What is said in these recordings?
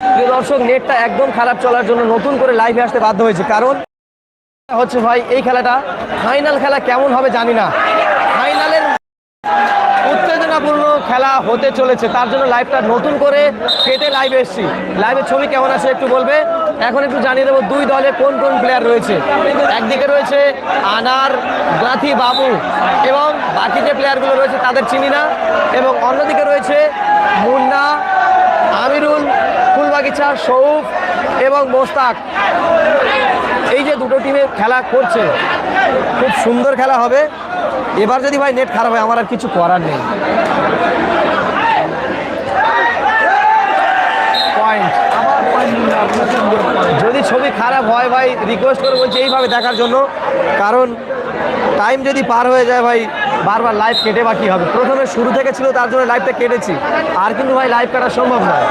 দর্শক, নেটটা একদম খারাপ চলার জন্য নতুন করে লাইভে আসতে বাধ্য হয়েছে। কারণ হচ্ছে ভাই, এই খেলাটা ফাইনাল খেলা কেমন হবে জানি না। ফাইনালের উত্তেজনাপূর্ণ খেলা হতে চলেছে। তার জন্য লাইভটা নতুন করে কেটে লাইভে এসেছি। লাইভের ছবি কেমন আছে একটু বলবে? এখন একটু জানিয়ে দেবো দুই দলে কোন কোন প্লেয়ার রয়েছে। একদিকে রয়েছে আনার গাঁথি বাবু এবং বাকি যে প্লেয়ারগুলো রয়েছে তাদের চিনি না। এবং অন্যদিকে রয়েছে মুন্না ফুলবাগিচা সৌফ এবং মোস্তাক। এই যে দুটো টিমে খেলা করছে, খুব সুন্দর খেলা হবে। এবার যদি ভাই নেট খারাপ হয়, আমার আর কিছু করার নেই। পয়েন্ট যদি ছবি খারাপ হয় ভাই রিকোয়েস্ট করে বলছি এইভাবে দেখার জন্য। কারণ টাইম যদি পার হয়ে যায় ভাই, বারবার লাইভ কেটে বাকি হবে। প্রথমে শুরু থেকে ছিল, তার জন্য লাইভটা কেটেছি। আর কিন্তু ভাই লাইভ কাটা সম্ভব নয়।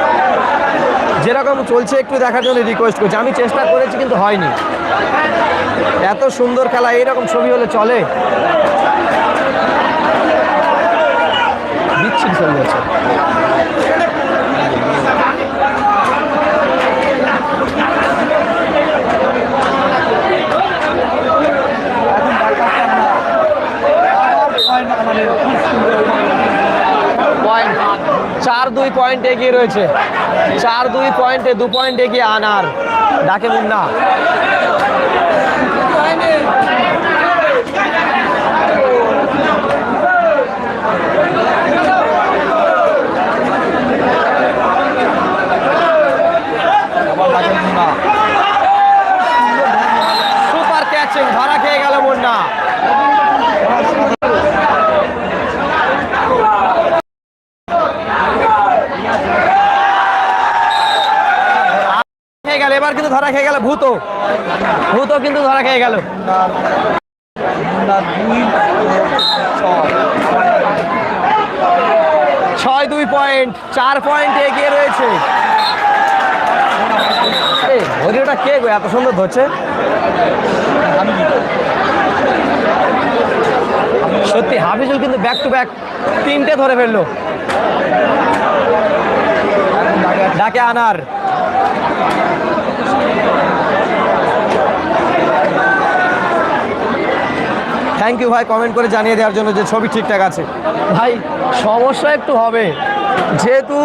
যেরকম চলছে, একটু দেখার জন্য রিকোয়েস্ট করছি। আমি চেষ্টা করেছি, কিন্তু হয়নি। এত সুন্দর খেলা, এইরকম ছবি হলে চলে? বিচ্ছিন্ন চলে পয়েন্ট চার দুই পয়েন্ট এগিয়ে রয়েছে। চার দুই পয়েন্টে দু পয়েন্টে গিয়ে আনার ডাকে মুন্না সুপার ক্যাচিং ধরা খেয়ে গেল মুন্না খেয়ে গেল এবার কিন্তু ধরা খেয়ে গেল, ভূত। ভূত কিন্তু ধরা খেয়ে গেল। ছয় দুই পয়েন্ট, চার পয়েন্ট এগিয়ে রয়েছে। ঘড়িটা কে গো, এত সুন্দর ধরছে? সত্যি হাফিজুল কিন্তু ব্যাক টু ব্যাক তিনটে ধরে ফেলল। ডাকে আনার। থ্যাংক ইউ ভাই কমেন্ট করে জানিয়ে দেওয়ার জন্য যে ছবি ঠিকঠাক আছে। ভাই সমস্যা একটু হবে। যেহেতু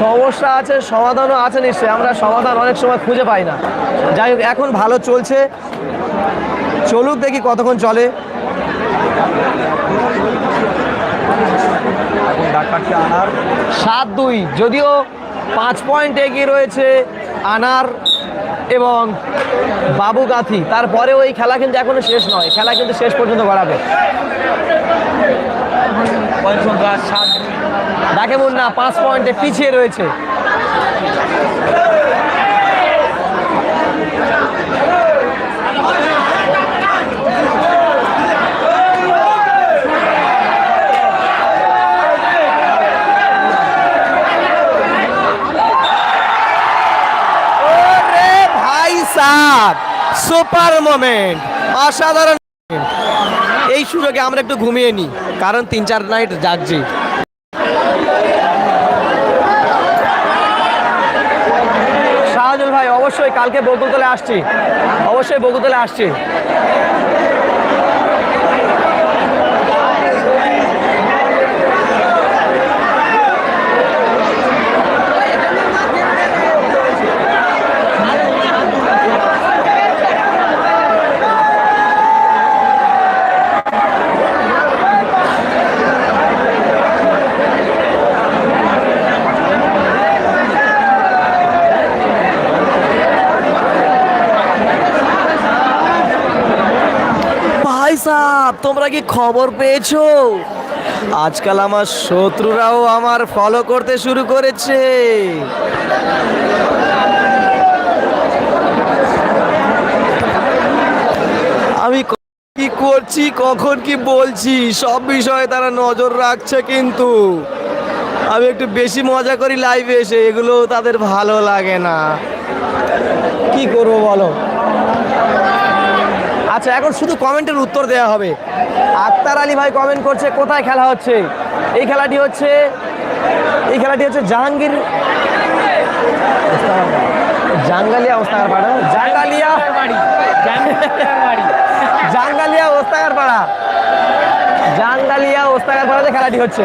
সমস্যা আছে সমাধানও আছে নিশ্চয়ই আমরা সমাধান অনেক সময় খুঁজে পাই না। যাই হোক এখন ভালো চলছে। চলুক দেখি কতক্ষণ চলে। সাত দুই যদিও পাঁচ পয়েন্ট এগিয়ে রয়েছে। আনার এবং বাবু গাথি তারপরেও ওই খেলা কিন্তু এখনও শেষ নয়। খেলা কিন্তু শেষ পর্যন্ত বাড়াবে দেখে সংখ্যা সাত। ডাকে মুন্না পাঁচ পয়েন্টে পিছিয়ে রয়েছে। সুপার মোমেন্ট, অসাধারণ। এই সুযোগে আমরা একটু ঘুমিয়ে নিই, কারণ তিন চার নাইট যাচ্ছি শাহজুল ভাই, অবশ্যই কালকে বকুলতলে আসছি। অবশ্যই বকুলতলে আসছি ভাই সাহ তোমরা কি খবর পেয়েছ? আজকাল আমার শত্রুরাও আমার ফলো করতে শুরু করেছে। আমি ক- করছি, কখন কি বলছি, সব বিষয়ে তারা নজর রাখছে কিন্তু। আমি একটু বেশি মজা করি লাইভে এসে, এগুলো তাদের ভালো লাগে না। কি করব বলো? আচ্ছা এখন শুধু কমেন্টের উত্তর দেওয়া হবে। আক্তার আলী ভাই কমেন্ট করছে, কোথায় খেলা হচ্ছে? এই খেলাটি হচ্ছে, এই খেলাটি হচ্ছে জাহাঙ্গীর জাঙ্গালিয়া ওস্তাকার পাড়া জাঙ্গালিয়া জাঙ্গালিয়া ওস্তাকার পাড়া জাঙ্গালিয়া ওস্তাকার পাড়াতে খেলাটি হচ্ছে।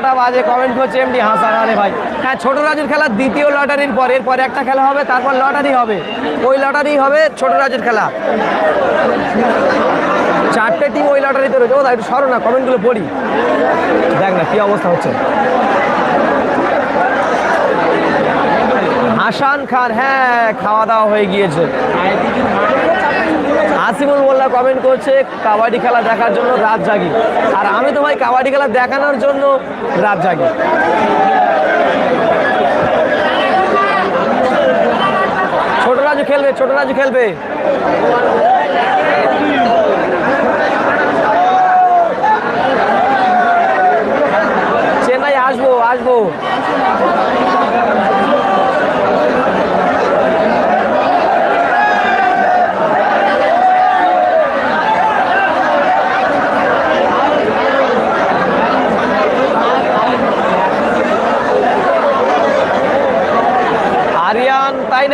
কটা বাজে কমেন্ট করছে এমনি হাসান আরে ভাই। হ্যাঁ ছোট রাজুর খেলা দ্বিতীয় লটারির পর, এরপর একটা খেলা হবে, তারপর লটারি হবে। ওই লটারি হবে ছোট রাজুর খেলা। চারটে টিম ওই লটারিতে রয়েছে। ও, একটু সরো না কমেন্টগুলো পড়ি। দেখ না, কি অবস্থা হচ্ছে। হাসান খান হ্যাঁ খাওয়া দাওয়া হয়ে গিয়েছে। আসিমুল মোল্লা কমেন্ট করছে, কাবাডি খেলা দেখার জন্য রাত জাগি। আর আমি তো ভাই কাবাডি খেলা দেখানোর জন্য রাত জাগি। ছোট রাজু খেলবে, ছোট রাজু খেলবে।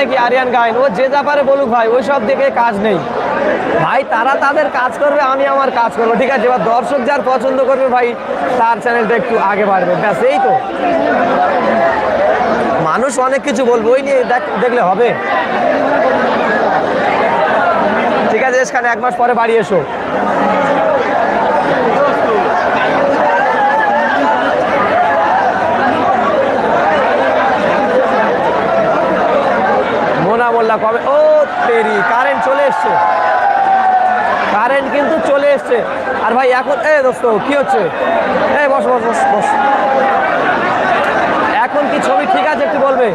নাকি আরিয়ান গাইন ও যে যা পারে বলুক ভাই, ওই সব দেখে কাজ নেই। ভাই, তারা তাদের কাজ করবে, আমি আমার কাজ করব, ঠিক আছে? এবার দর্শক যার পছন্দ করবে ভাই, তার চ্যানেলটা একটু আগে বাড়বে। ব্যাস, এই তো। মানুষ অনেক কিছু বলব, ওই নিয়ে দেখ- দেখলে হবে। ঠিক আছে, এসখানে এক মাস পরে বাড়ি এসো মোনা মোল্লা কবে ও তেরি কারেন্ট চলে এসছে কারেন্ট কিন্তু চলে এসছে আর ভাই এখন এ দোস্ত, কি হচ্ছে? এ বস বস বস বস। এখন কি ছবি ঠিক আছে একটু বলবে?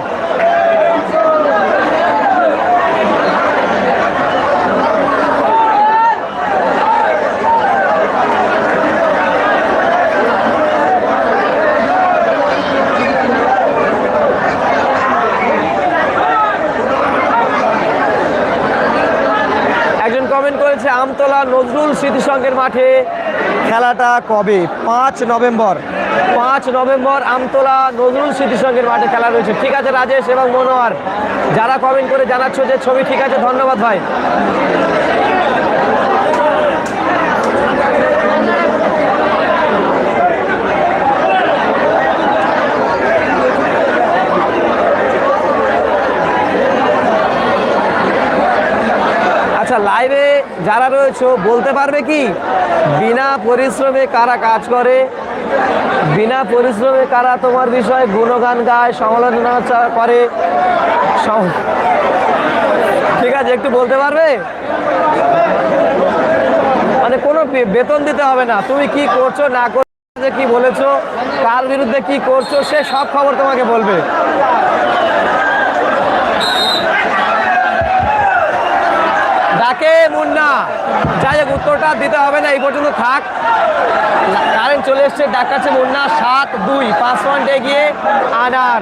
আমতলা নজরুল স্মৃতি সংঘের মাঠে খেলাটা কবে? পাঁচ নভেম্বর। পাঁচ নভেম্বর আমতলা নজরুল স্মৃতিসঙ্গের মাঠে খেলা রয়েছে। ঠিক আছে, রাজেশ এবং মনোয়ার, যারা কমেন্ট করে জানাচ্ছ যে ছবি ঠিক আছে, ধন্যবাদ ভাই আচ্ছা লাইভে যারা রয়েছে, বলতে পারবে কি? বিনা পরিশ্রমে কারা কাজ করে? বিনা পরিশ্রমে কারা তোমার বিষয়ে গুণগান গায়, সমালোচনা করে? ঠিক আছে, একটু বলতে পারবে? মানে কোনো বেতন দিতে হবে না। তুমি কি করছ, না করছ কি বলেছ, কার বিরুদ্ধে কি করছ, সে সব খবর তোমাকে বলবে। ডাকে মুন্না? যাই হোক, উত্তরটা দিতে হবে না, এই পর্যন্ত থাক। কারেন্ট চলে এসছে ডাকাচ্ছে মুন্না, সাত, দুই, পাঁচ পয়েন্ট এগিয়ে আনার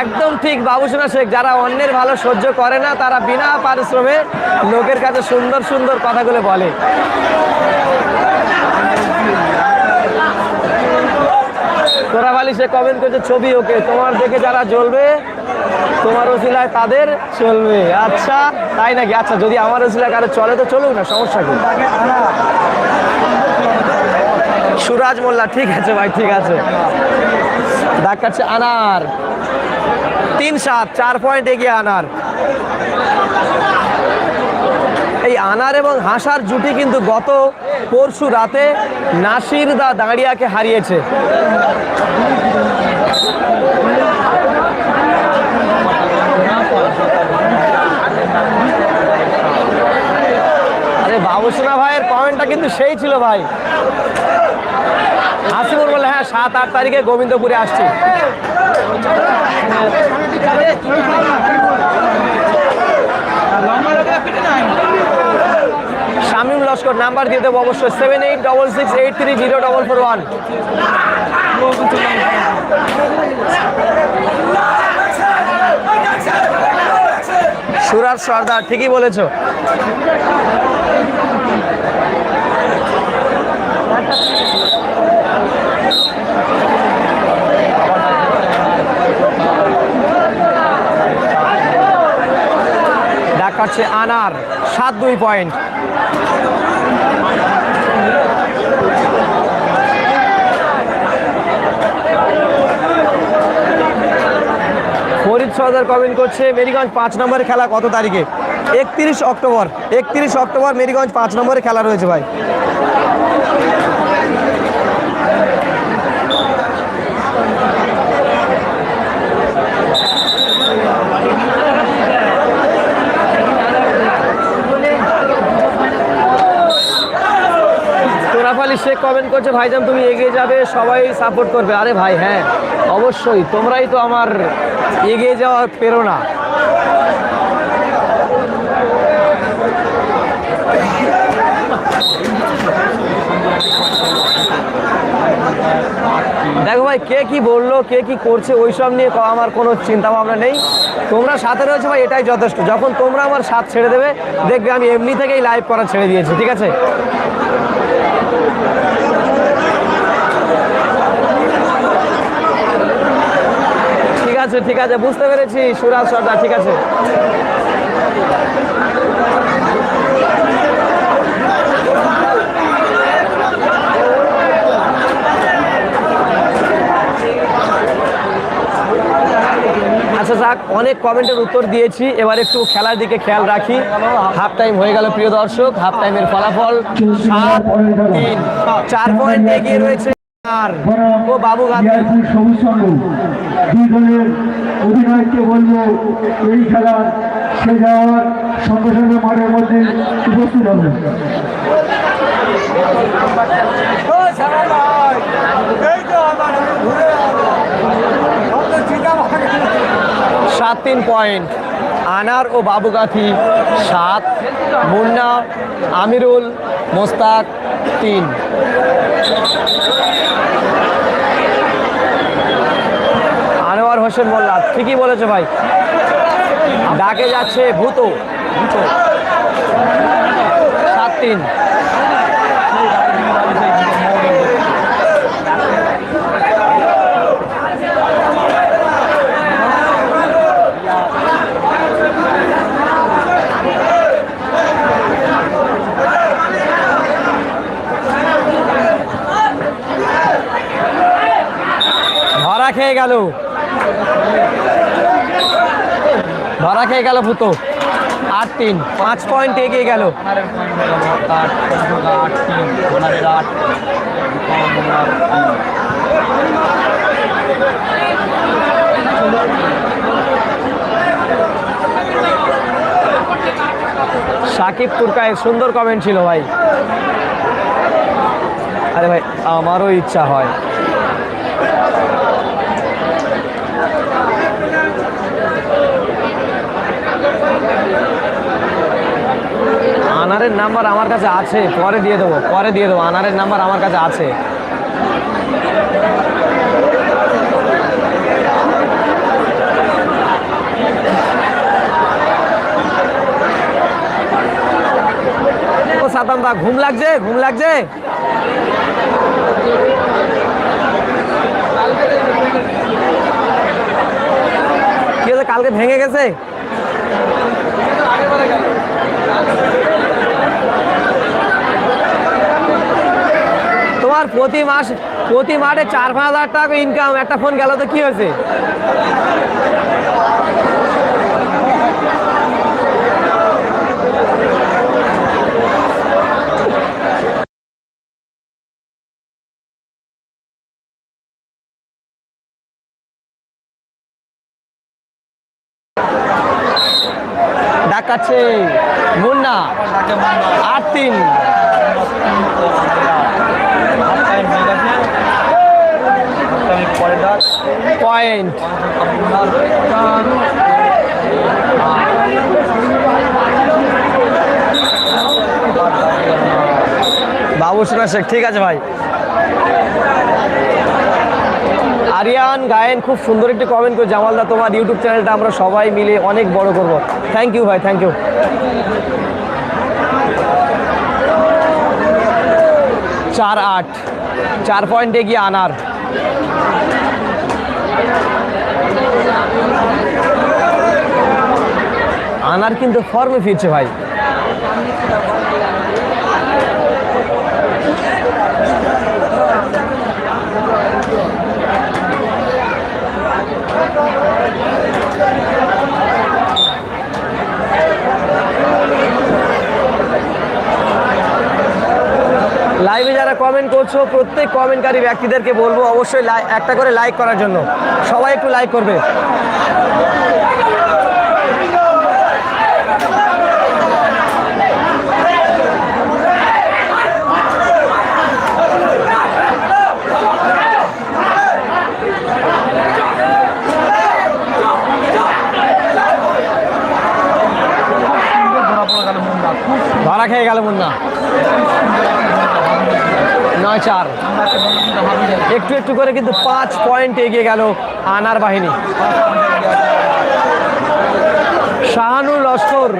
একদম ঠিক বাবুসোনা শেখ, যারা অন্যের ভালো সহ্য করে না, তারা বিনা পারিশ্রমে লোকের কাছে সুন্দর সুন্দর কথাগুলো বলে। তোরা বালি সে কমেন্ট করছে, ছবি ওকে, তোমার দেখে যারা জ্বলবে, তোমার ওসিলায় তাদের চলবে আচ্ছা তাই নাকি? আচ্ছা যদি আমার ওসিলায় কারও চলে, তো চলুক না, সমস্যা কি? সুরাজ মোল্লা, ঠিক আছে ভাই, ঠিক আছে। দেখাচ্ছে আনার। তিন সাত, চার পয়েন্ট এগিয়ে আনার। এই আনার এবং হাসার জুটি কিন্তু গত পরশু রাতে নাসির দা দাঁড়িয়াকে হারিয়েছে। আরে বাবুসোনা ভাইয়ের কমেন্টটা কিন্তু সেই ছিল ভাই। হাসিমুর বলে হ্যাঁ সাত, আট তারিখে গোবিন্দপুরে আসছি। লস্কর নাম্বার দিয়ে দেবো অবশ্যই seven eight double six eight three zero double four one Suraj Sardar, ঠিকই বলেছ। ডাক আনার, সাত দুই পয়েন্ট। ফরিদ সর্দার কমেন্ট করছে মেরিগঞ্জ পাঁচ নম্বরের খেলা কত তারিখে? একত্রিশ অক্টোবর। একত্রিশ অক্টোবর মেরিগঞ্জ পাঁচ নম্বরে খেলা রয়েছে ভাই। শেখ কমেন্ট করছে, ভাইজান, তুমি এগিয়ে যাবে, সবাই সাপোর্ট করবে। আরে ভাই হ্যাঁ অবশ্যই, তোমরাই তো আমার এগিয়ে যাওয়ার প্রেরণা। দেখো ভাই, কে কি বলল, কে কি করছে, ওইসব নিয়ে আমার কোনো চিন্তা ভাবনা নেই। তোমরা সাথে রয়েছে ভাই, এটাই যথেষ্ট। যখন তোমরা আমার সাথ ছেড়ে দেবে, দেখবে আমি এমনি থেকেই লাইভ করা ছেড়ে দিয়েছি, ঠিক আছে? ঠিক আছে ঠিক আছে বুঝতে পেরেছি সুরাজ সর্দার ঠিক আছে। আচ্ছা যাক অনেক কমেন্টের উত্তর দিয়েছি। এবার একটু খেলার দিকে খেয়াল রাখি। হাফ টাইম হয়ে গেল প্রিয় দর্শক। হাফ টাইমের ফলাফল সাত তিন চার পয়েন্ট এগিয়ে রয়েছে আর ও বাবু গান্ধী। ইয়ারপুর সবুজ সংঘ দুই দলের অধিনায়ককে বলব এই খেলার সে যাওয়ার সঙ্গে সঙ্গে মাঠের মধ্যে উপস্থিত হবে। সাত তিন পয়েন্ট। আনার ও বাবুগাথি সাত। মুন্না, আমিরুল মোস্তাক তিন। আনোয়ার হোসেন মোল্লা, ঠিকই বলেছে ভাই। ডাকে যাচ্ছে ভূত। সাত তিন ধরা খেয়ে গেল খেয়ে গেল ভূত। আট তিন। পাঁচ পয়েন্ট এগিয়ে গেল। সাকিব তুর্কায় সুন্দর কমেন্ট ছিল ভাই। আরে ভাই, আমারও ইচ্ছা হয়। আনারের নাম্বার আমার কাছে আছে, পরে দিয়ে দেবো, পরে দিয়ে দেবো, আনারের নাম্বার আমার কাছে আছে। ও সাতাম দা, ঘুম লাগছে ঘুম লাগছে? কালকে ভেঙে গেছে? তোমার প্রতি মাস, প্রতি মাসে চার পাঁচ হাজার টাকা ইনকাম একটা ফোন গেল তো, কি হয়েছে? ডাকাচ্ছে মুন্না। আট তিন। পয়েন্ট বাবু সোনা শেখ, ঠিক আছে ভাই। আরিয়ান, গায়েন, খুব সুন্দর একটি কমেন্ট করে জামালদা, তোমার ইউটিউব চ্যানেলটা আমরা সবাই মিলে অনেক বড় করব। থ্যাংক ইউ ভাই থ্যাংক ইউ চার আট, চার পয়েন্টে গিয়ে আনার। আনার কিন্তু ফর্মে ফিরছে ভাই। লাইভে যারা কমেন্ট করছ, প্রত্যেক কমেন্টকারী ব্যক্তিদেরকে বলব, অবশ্যই একটা করে লাইক করার জন্য। সবাই একটু লাইক করবে। ধরা খেয়ে গেল মুন্না। নয় চার। একটু একটু করে কিন্তু পাঁচ পয়েন্ট এগিয়ে গেল আনার বাহিনী। শাহানুর লস্কর,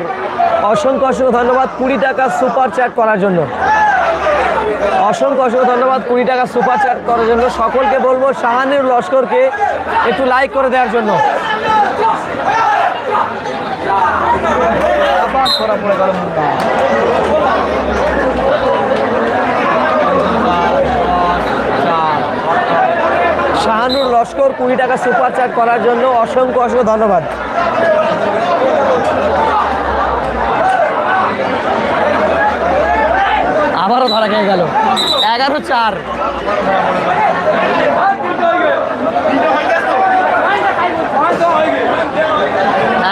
অসংখ্য অসংখ্য ধন্যবাদ কুড়ি টাকা সুপার চ্যাট করার জন্য। অসংখ্য অসংখ্য ধন্যবাদ কুড়ি টাকা সুপার চ্যাট করার জন্য। সকলকে বলব শাহানুর লস্করকে একটু লাইক করে দেওয়ার জন্য। শাহানুর লস্কর কুড়ি টাকা সুপার চ্যাট করার জন্য অসংখ্য অসংখ্য ধন্যবাদ। আবারও ধরা খেয়ে গেল। এগারো চার।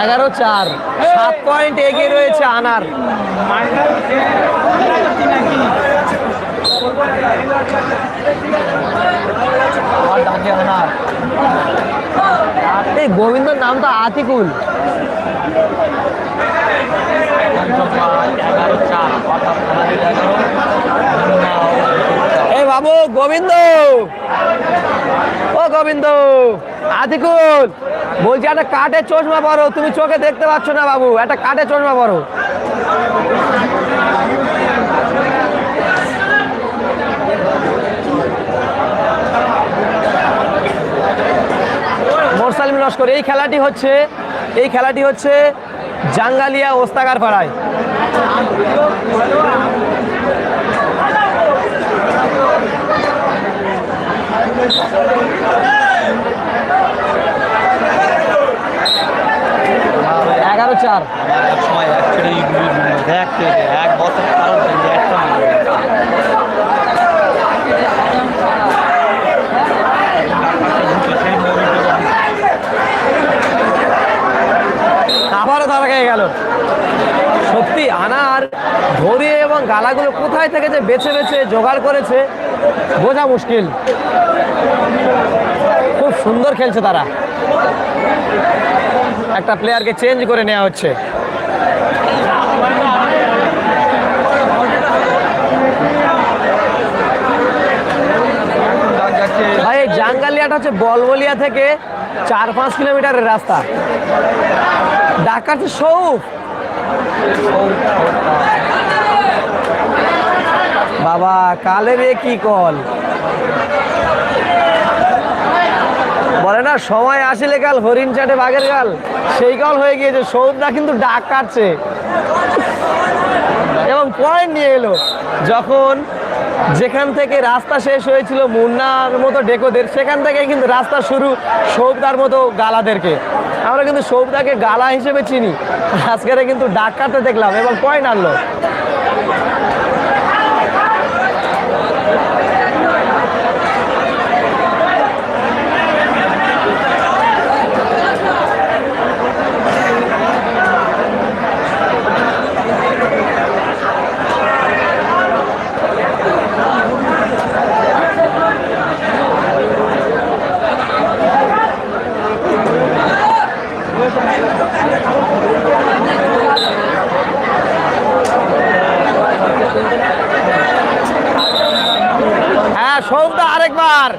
এগারো চার। সাত পয়েন্ট এগিয়ে রয়েছে আনার। এই গোবিন্দর নাম তো আতিকুল। এই বাবু, গোবিন্দ। ও গোবিন্দ, আতিকুল। বলছি, একটা কাঠে চশমা পরো, তুমি চোখে দেখতে পাচ্ছ না বাবু, একটা কাঠে চশমা পরো। লস্কর এই খেলাটি হচ্ছে এই খেলাটি হচ্ছে জাঙ্গালিয়া ওস্তাগার পাড়ায় এগারো চার। সময় দেখতে এক বছর কারণ একটা খেয়ে গেল। সত্যি আনার ধরে এবং গালাগুলো কোথায় থেকে যে বেছে বেছে জোগাড় করেছে, বোঝা মুশকিল। খুব সুন্দর খেলছে তারা। একটা প্লেয়ারকে চেঞ্জ করে নেওয়া হচ্ছে। ভাই জাঙ্গালিয়াটা হচ্ছে বলবলিয়া থেকে চার পাঁচ কিলোমিটারের রাস্তা। ডাকাতে সৌফ। বাবা কালের এ কি কল? বলে না, সময় আসিলে কাল, হরিণ চাটে বাঘের গাল। সেই কল হয়ে গিয়েছে সৌদা কিন্তু ডাক কাটছে এবং পয়েন্ট নিয়ে এলো, যখন যেখান থেকে রাস্তা শেষ হয়েছিল মুন্নার মতো ডেকোদের, সেখান থেকে কিন্তু রাস্তা শুরু সৌদার মতো গালাদেরকে। আমরা কিন্তু সৌদাকে গালা হিসেবে চিনি। আজকের কিন্তু ডাক কাটতে দেখলাম এবং পয়েন্ট আনলো হ্যাঁ সৌদা আরেকবার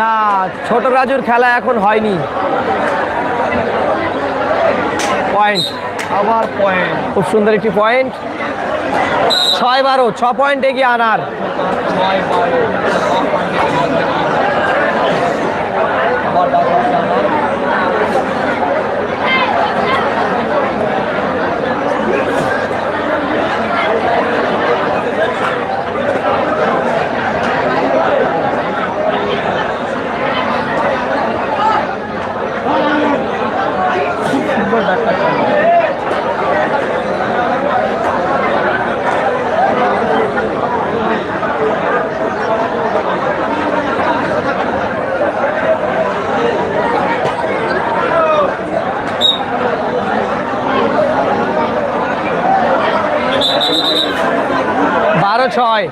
না ছোট রাজুর খেলা এখন হয়নি। পয়েন্ট আবার পয়েন্ট খুব সুন্দর একটি পয়েন্ট ছয় বারো ছ পয়েন্ট এগিয়ে আনার। ছয় বারো বারো ছয়।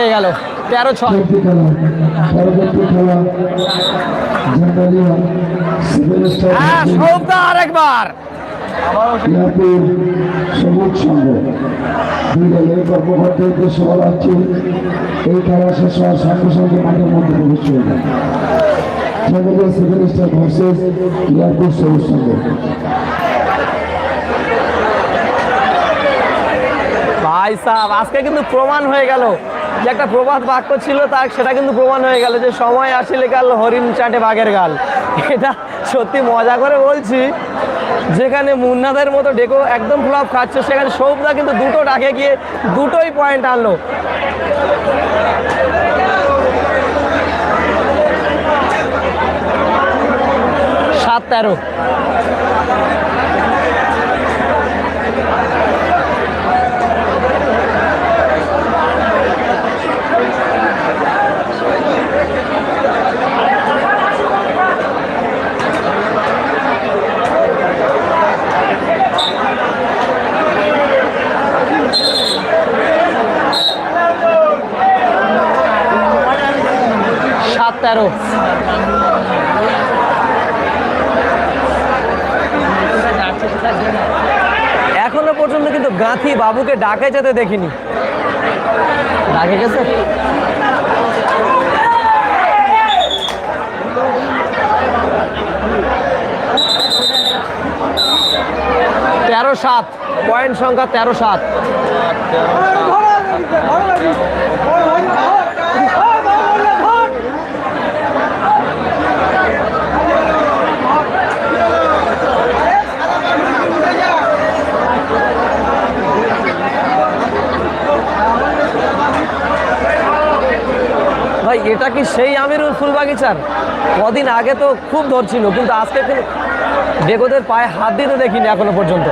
খেয়ে গেল। তেরো ছয়। পরবর্তী খেলা পরবর্তী খেলা জান্ডালিয়া সিভিল স্টার হ্যাঁ ভাই আজকে কিন্তু প্রমাণ হয়ে গেল। যে একটা প্রবাদ বাক্য ছিল তা সেটা কিন্তু প্রমাণ হয়ে গেল যে সময় আসলে গাল হরিণ চাটে বাঘের গাল। এটা সত্যি মজা করে বলছি। যেখানে মুন্নাদের মতো ডেকো একদম ফ্লপ খাচ্ছে, সেখানে সৌদা কিন্তু দুটো ডাকে গিয়ে দুটোই পয়েন্ট আনলো। সাত তেরো সাত তেরো এখনও পর্যন্ত কিন্তু গাঁথি বাবুকে ডাকে যেতে দেখিনি ডাকে গেছে তেরো সাত পয়েন্ট সংখ্যা তেরো সাত এটা কি সেই আমিরুল ফুল বাগিচার কদিন আগে তো খুব ধরছিল, কিন্তু আজকে বেগদের পায়ে হাত দিতে দেখিনি এখনও পর্যন্ত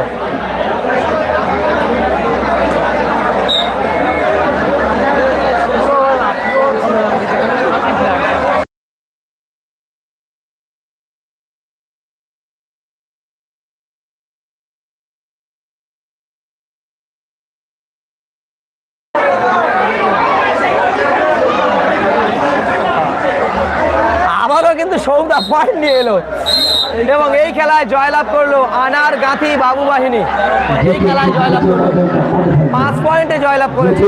আবারও কিন্তু সৌদা পয়েন্ট নিয়ে এলো এবং এই খেলায় জয়লাভ করল আনার গাঁথি বাবু বাহিনী। এই খেলায় জয়লাভ করল। পাঁচ পয়েন্টে জয়লাভ করেছে।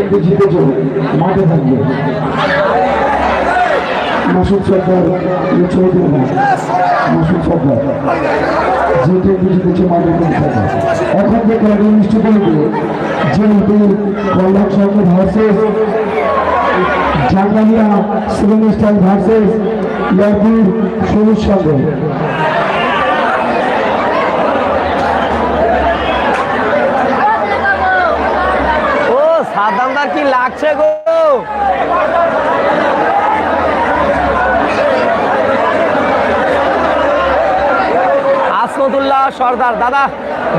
ভার্সেস জাঙ্গালিয়া সেভেন ভার্সেস সবুজ সংঘ ও লাগছে গো। আসমতুল্লাহ সর্দার। দাদা,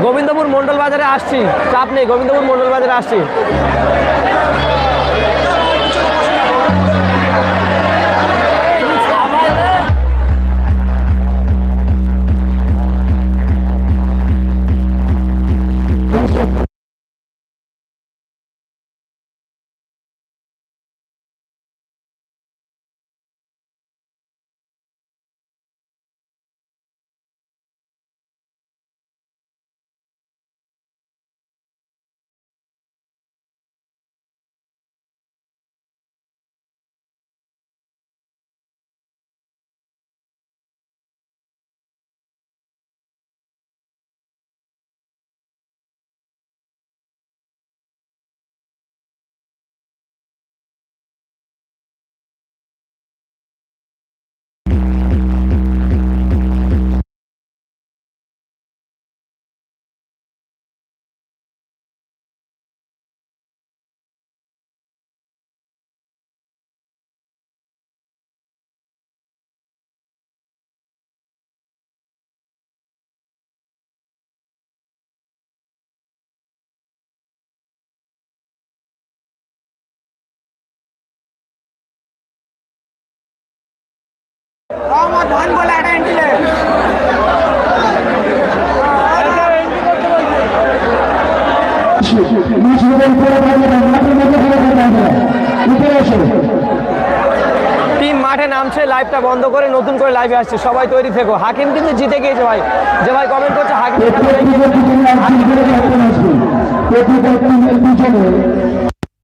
গোবিন্দপুর মন্ডল বাজারে আসছি। চাপ নেই, গোবিন্দপুর মন্ডল বাজারে আসছি। টিম মাঠে নামছে লাইভটা বন্ধ করে নতুন করে লাইভে আসছে, সবাই তৈরি থেকো। হাকিম কিন্তু জিতে গিয়েছে ভাই। যে ভাই কমেন্ট করছে, হাকিম